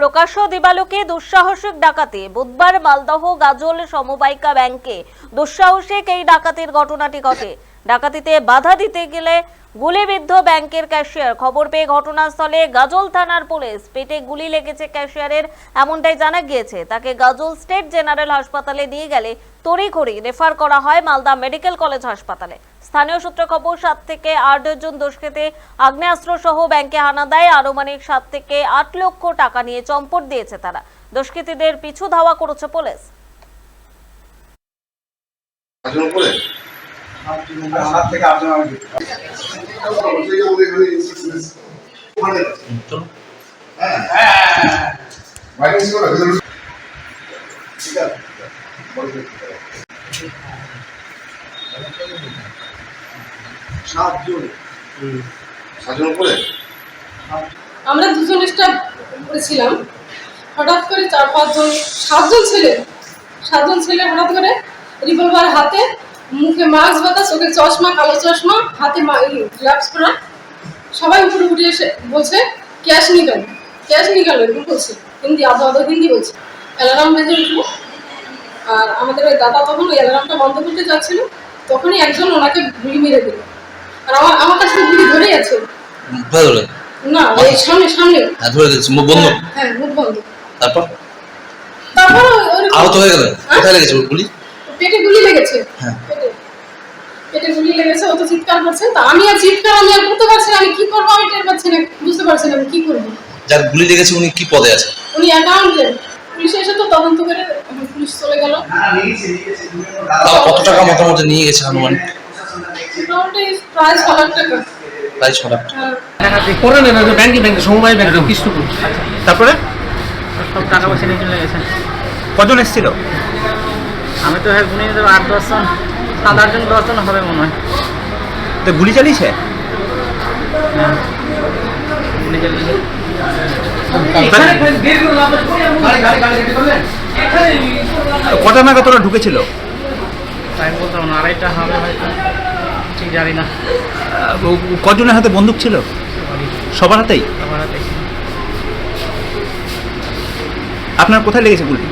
প্রকাশ্য দিবালোকে দুঃসাহসিক ডাকাতি। বুধবার মালদহ গাজল সমবায়িকা ব্যাংকে দুঃসাহসিক এই ডাকাতির ঘটনাটি ঘটে। ডাকাতিতে বাধা দিতে গেলে গুলিবিদ্ধ ব্যাংকের ক্যাশিয়ার। খবর পেয়ে ঘটনাস্থলে গাজল থানার পুলিশ পেটে গুলি লেগেছে ক্যাশিয়ারের, এমনটাই জানা গিয়েছে। তাকে গাজল স্টেট জেনারেল হাসপাতালে নিয়ে গেলে তড়িঘড়ি রেফার করা হয় মালদা মেডিকেল কলেজ হাসপাতালে। স্থানীয় সূত্রে খবর, সাত থেকে আট জন দুষ্কৃতী আগ্নেয়াস্ত্র সহ ব্যাংকে হানা দেয়। আনুমানিক সাত থেকে আট লক্ষ টাকা নিয়ে চম্পট দিয়েছে তারা। দুষ্কৃতীদের পিছু ধাওয়া করেছে পুলিশ। আমরা দুজন করেছিলাম। হঠাৎ করে চার পাঁচজন, সাতজন ছেলে সাতজন ছেলে হঠাৎ করে রিভলভার হাতে মুখে মাস্ক বাঁধা চোখে চশমা কালো চশমা হাতে গ্লাভস পরা। সবাই উপরে উঠে এসে বলছে ক্যাশ নিকাল ক্যাশ নিকাল এরকম বলছে হিন্দি আদো আদো হিন্দি বলছে। অ্যালার্ম বেজে উঠল। আর আমাদের ওই দাদা তখন ওই অ্যালার্মটা বন্ধ করতে যাচ্ছিল। তখনই একজন ওনাকে গুলি মেরে দিল। আর আমার আমার কাছে গুলি ধরেই আছে। না ওই সামনে সামনে। হ্যাঁ ধরে গেছে মুখ বন্ধ। হ্যাঁ, হ্যাঁ মুখ বন্ধ। তারপর? তারপর আহত হয়ে গেলেন হ্যাঁ? কোথায় লেগেছে গুলি? পেটে গুলি লেগেছে। হ্যাঁ। পেটে গুলি লেগেছে ও তো চিৎকার করছে। তা আমি আর চিৎকার আমি আর করতে পারছি না আমি কি করব আমি টের পাচ্ছি না বুঝতে পারছি না আমি কি করব। যার গুলি লেগেছে উনি কি পদে আছে? উনি অ্যাকাউন্টেন্ট পুলিশ এসে তো তদন্ত করে পুলিশ চলে গেল। তাও কত টাকা মোটামুটি নিয়ে গেছে আনুমানিক প্রশাসনটা দেখছি মোটামুটি প্রায় ছ লাখ টাকা। প্রায় ছ লাখ টাকা। হ্যাঁ। করে নেন ব্যাংকে ব্যাংকে সমবায় ব্যাংকে কৃষ্ণপুর তারপরে? সব টাকা পয়সা নিয়ে চলে গেছে। কজন এসেছিল? আমি তো হ্যাঁ গুনে দেবো আট দশজন সাত আটজন দশজন হবে মনে হয়। তো গুলি চালিয়েছে? হ্যাঁ কটা নাগাদ তোরা ঢুকেছিল? তাই বলতাম না আড়াইটা হবে হয়তো। ঠিক জানি না। কজনের হাতে বন্দুক ছিল? সবার হাতেই? আমার হাতে আপনার কোথায় লেগেছে গুলি?